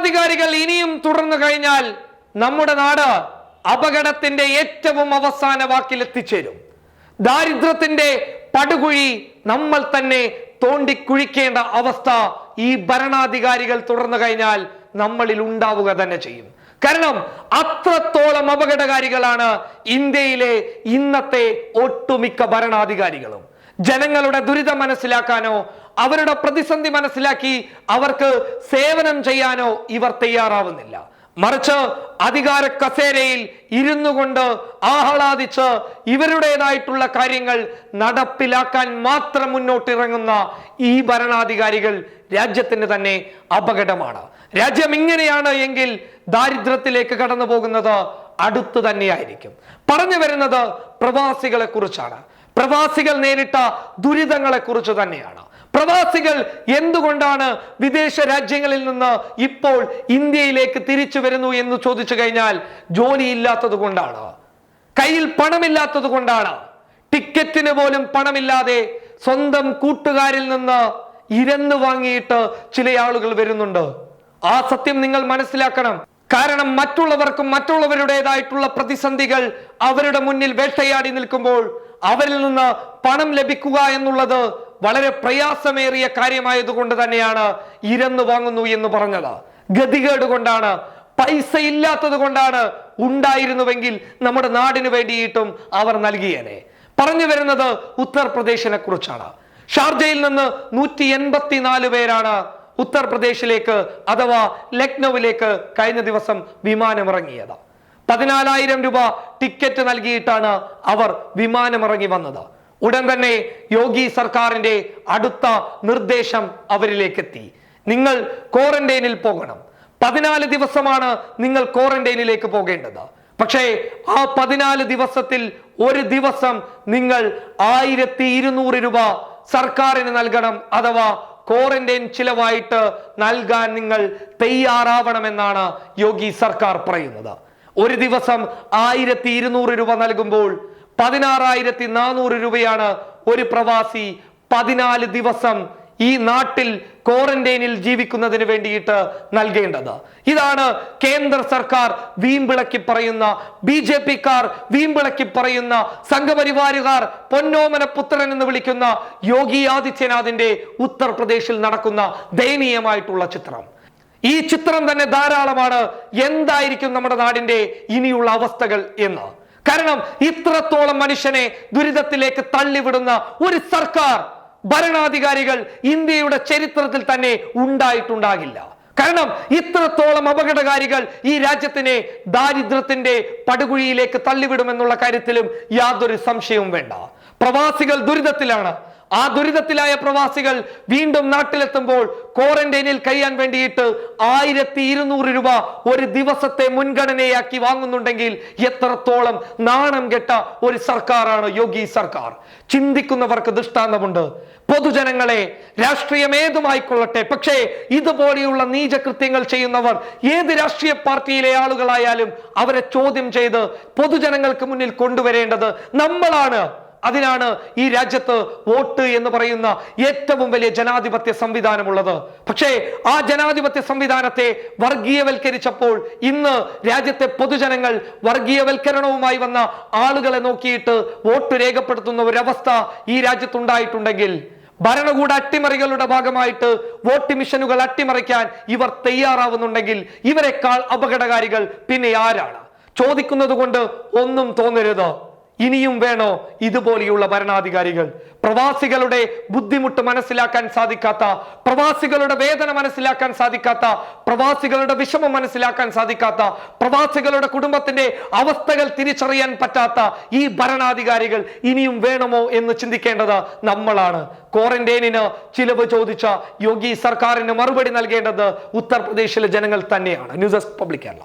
ഭരണാധികാരികൾ ഇനിയും തുടർന്നു കഴിഞ്ഞാൽ നമ്മുടെ നാട് അപകടത്തിന്റെ ഏറ്റവും അവസാന വാക്കിൽ എത്തിച്ചേരും. ദാരിദ്ര്യത്തിന്റെ പടുകുഴി നമ്മൾ തന്നെ തോണ്ടിക്കുഴിക്കേണ്ട അവസ്ഥ ഈ ഭരണാധികാരികൾ തുടർന്നു കഴിഞ്ഞാൽ നമ്മളിൽ ഉണ്ടാവുക തന്നെ ചെയ്യും. കാരണം അത്രത്തോളം അപകടകാരികളാണ് ഇന്ത്യയിലെ ഇന്നത്തെ ഒട്ടുമിക്ക ഭരണാധികാരികളും. ജനങ്ങളുടെ ദുരിതം മനസ്സിലാക്കാനോ അവരുടെ പ്രതിസന്ധി മനസ്സിലാക്കി അവർക്ക് സേവനം ചെയ്യാനോ ഇവർ തയ്യാറാവുന്നില്ല. മറിച്ച് അധികാര കസേരയിൽ ഇരുന്നു കൊണ്ട് ആഹ്ലാദിച്ച് ഇവരുടേതായിട്ടുള്ള കാര്യങ്ങൾ നടപ്പിലാക്കാൻ മാത്രം മുന്നോട്ടിറങ്ങുന്ന ഈ ഭരണാധികാരികൾ രാജ്യത്തിന് തന്നെ അപകടമാണ്. രാജ്യം ഇങ്ങനെയാണ് എങ്കിൽ ദാരിദ്ര്യത്തിലേക്ക് കടന്നു പോകുന്നത് അടുത്തു തന്നെയായിരിക്കും. പറഞ്ഞു വരുന്നത് പ്രവാസികളെ കുറിച്ചാണ് പ്രവാസികൾ നേരിട്ട ദുരിതങ്ങളെ കുറിച്ച് തന്നെയാണ്. പ്രവാസികൾ എന്തുകൊണ്ടാണ് വിദേശ രാജ്യങ്ങളിൽ നിന്ന് ഇപ്പോൾ ഇന്ത്യയിലേക്ക് തിരിച്ചു വരുന്നു എന്ന് ചോദിച്ചു കഴിഞ്ഞാൽ ജോലിയില്ലാത്തത് കൊണ്ടാണ്. കയ്യിൽ പണമില്ലാത്തത് കൊണ്ടാണ്. ടിക്കറ്റിന് പോലും പണമില്ലാതെ സ്വന്തം കൂട്ടുകാരിൽ നിന്ന് ഇരന്ന് വാങ്ങിയിട്ട് ചില ആളുകൾ വരുന്നുണ്ട്. ആ സത്യം നിങ്ങൾ മനസ്സിലാക്കണം. കാരണം മറ്റുള്ളവർക്കും മറ്റുള്ളവരുടേതായിട്ടുള്ള പ്രതിസന്ധികൾ അവരുടെ മുന്നിൽ വേട്ടയാടി നിൽക്കുമ്പോൾ അവരിൽ നിന്ന് പണം ലഭിക്കുക എന്നുള്ളത് വളരെ പ്രയാസമേറിയ കാര്യമായതുകൊണ്ട് തന്നെയാണ് ഇരന്ന് വാങ്ങുന്നു എന്ന് പറഞ്ഞത്. ഗതികേട് കൊണ്ടാണ് പൈസ ഇല്ലാത്തത് കൊണ്ടാണ് ഉണ്ടായിരുന്നുവെങ്കിൽ നമ്മുടെ നാടിന് വേണ്ടിയിട്ടും അവർ നൽകിയേനെ. പറഞ്ഞു വരുന്നത് ഉത്തർപ്രദേശിനെ കുറിച്ചാണ്. ഷാർജയിൽ നിന്ന് നൂറ്റി എൺപത്തിനാല് പേരാണ് ഉത്തർപ്രദേശിലേക്ക് അഥവാ ലക്നൌവിലേക്ക് കഴിഞ്ഞ ദിവസം വിമാനമിറങ്ങിയത്. പതിനാലായിരം രൂപ ടിക്കറ്റ് നൽകിയിട്ടാണ് അവർ വിമാനമിറങ്ങി വന്നത്. ഉടൻ തന്നെ യോഗി സർക്കാരിന്റെ അടുത്ത നിർദ്ദേശം അവരിലേക്ക് എത്തി നിങ്ങൾ ക്വാറന്റൈനിൽ പോകണം. പതിനാല് ദിവസമാണ് നിങ്ങൾ ക്വാറന്റൈനിലേക്ക് പോകേണ്ടത്. പക്ഷേ ആ പതിനാല് ദിവസത്തിൽ ഒരു ദിവസം നിങ്ങൾ ആയിരത്തി ഇരുന്നൂറ് രൂപ സർക്കാരിന് നൽകണം അഥവാ ക്വാറന്റൈൻ ചിലവായിട്ട് നൽകാൻ നിങ്ങൾ തയ്യാറാവണമെന്നാണ് യോഗി സർക്കാർ പറയുന്നത്. ഒരു ദിവസം ആയിരത്തി ഇരുന്നൂറ് രൂപ നൽകുമ്പോൾ പതിനാറായിരത്തി നാനൂറ് രൂപയാണ് ഒരു പ്രവാസി പതിനാല് ദിവസം ഈ നാട്ടിൽ ക്വാറന്റൈനിൽ ജീവിക്കുന്നതിന് വേണ്ടിയിട്ട് നൽകേണ്ടത്. ഇതാണ് കേന്ദ്ര സർക്കാർ വീമ്പിളക്കി പറയുന്ന ബി ജെ പിക്കാർ വീമ്പിളക്കി പറയുന്ന സംഘപരിവാരുകാർ പൊന്നോമന പുത്രൻ എന്ന് വിളിക്കുന്ന യോഗി ആദിത്യനാഥിന്റെ ഉത്തർപ്രദേശിൽ നടക്കുന്ന ദയനീയമായിട്ടുള്ള ചിത്രം. ഈ ചിത്രം തന്നെ ധാരാളമാണ്. എന്തായിരിക്കും നമ്മുടെ നാടിന്റെ ഇനിയുള്ള അവസ്ഥകൾ എന്ന്. കാരണം ഇത്രത്തോളം മനുഷ്യനെ ദുരിതത്തിലേക്ക് തള്ളിവിടുന്ന ഒരു സർക്കാർ ഭരണാധികാരികൾ ഇന്ത്യയുടെ ചരിത്രത്തിൽ തന്നെ ഉണ്ടായിട്ടുണ്ടാകില്ല. കാരണം ഇത്രത്തോളം അപകടകാരികൾ ഈ രാജ്യത്തിനെ ദാരിദ്ര്യത്തിന്റെ പടുകുഴിയിലേക്ക് തള്ളിവിടുമെന്നുള്ള കാര്യത്തിലും യാതൊരു സംശയവും വേണ്ട. പ്രവാസികൾ ദുരിതത്തിലാണ്. ആ ദുരിതത്തിലായ പ്രവാസികൾ വീണ്ടും നാട്ടിലെത്തുമ്പോൾ ക്വാറന്റൈനിൽ കഴിയാൻ വേണ്ടിയിട്ട് ആയിരത്തി ഇരുന്നൂറ് രൂപ ഒരു ദിവസത്തെ മുൻഗണനയാക്കി വാങ്ങുന്നുണ്ടെങ്കിൽ എത്രത്തോളം നാണം കെട്ട ഒരു സർക്കാരാണ് യോഗി സർക്കാർ. ചിന്തിക്കുന്നവർക്ക് ദൃഷ്ടാന്തമുണ്ട്. പൊതുജനങ്ങളെ രാഷ്ട്രീയം ഏതുമായിക്കൊള്ളട്ടെ പക്ഷേ ഇതുപോലെയുള്ള നീചകൃത്യങ്ങൾ ചെയ്യുന്നവർ ഏത് രാഷ്ട്രീയ പാർട്ടിയിലെ ആളുകളായാലും അവരെ ചോദ്യം ചെയ്ത് പൊതുജനങ്ങൾക്ക് മുന്നിൽ കൊണ്ടുവരേണ്ടത് നമ്മളാണ്. അതിനാണ് ഈ രാജ്യത്ത് വോട്ട് എന്ന് പറയുന്ന ഏറ്റവും വലിയ ജനാധിപത്യ സംവിധാനമുള്ളത്. പക്ഷേ ആ ജനാധിപത്യ സംവിധാനത്തെ വർഗീയവൽക്കരിച്ചപ്പോൾ ഇന്ന് രാജ്യത്തെ പൊതുജനങ്ങൾ വർഗീയവൽക്കരണവുമായി വന്ന ആളുകളെ നോക്കിയിട്ട് വോട്ട് രേഖപ്പെടുത്തുന്ന ഒരവസ്ഥ ഈ രാജ്യത്തുണ്ടായിട്ടുണ്ടെങ്കിൽ ഭരണകൂട അട്ടിമറികളുടെ ഭാഗമായിട്ട് വോട്ട് മിഷനുകൾ അട്ടിമറിക്കാൻ ഇവർ തയ്യാറാവുന്നുണ്ടെങ്കിൽ ഇവരെക്കാൾ അപകടകാരികൾ പിന്നെ ആരാണ്? ചോദിക്കുന്നത് കൊണ്ട് ഒന്നും തോന്നരുത്. ഇനിയും വേണോ ഇതുപോലെയുള്ള ഭരണാധികാരികൾ? പ്രവാസികളുടെ ബുദ്ധിമുട്ട് മനസ്സിലാക്കാൻ സാധിക്കാത്ത പ്രവാസികളുടെ വേദന മനസ്സിലാക്കാൻ സാധിക്കാത്ത പ്രവാസികളുടെ വിഷമം മനസ്സിലാക്കാൻ സാധിക്കാത്ത പ്രവാസികളുടെ കുടുംബത്തിന്റെ അവസ്ഥകൾ തിരിച്ചറിയാൻ പറ്റാത്ത ഈ ഭരണാധികാരികൾ ഇനിയും വേണമോ എന്ന് ചിന്തിക്കേണ്ടത് നമ്മളാണ്. ക്വാറന്റൈനിന് ചിലവ് ചോദിച്ച യോഗി സർക്കാരിന് മറുപടി നൽകേണ്ടത് ഉത്തർപ്രദേശിലെ ജനങ്ങൾ തന്നെയാണ്. News desk public Kerala.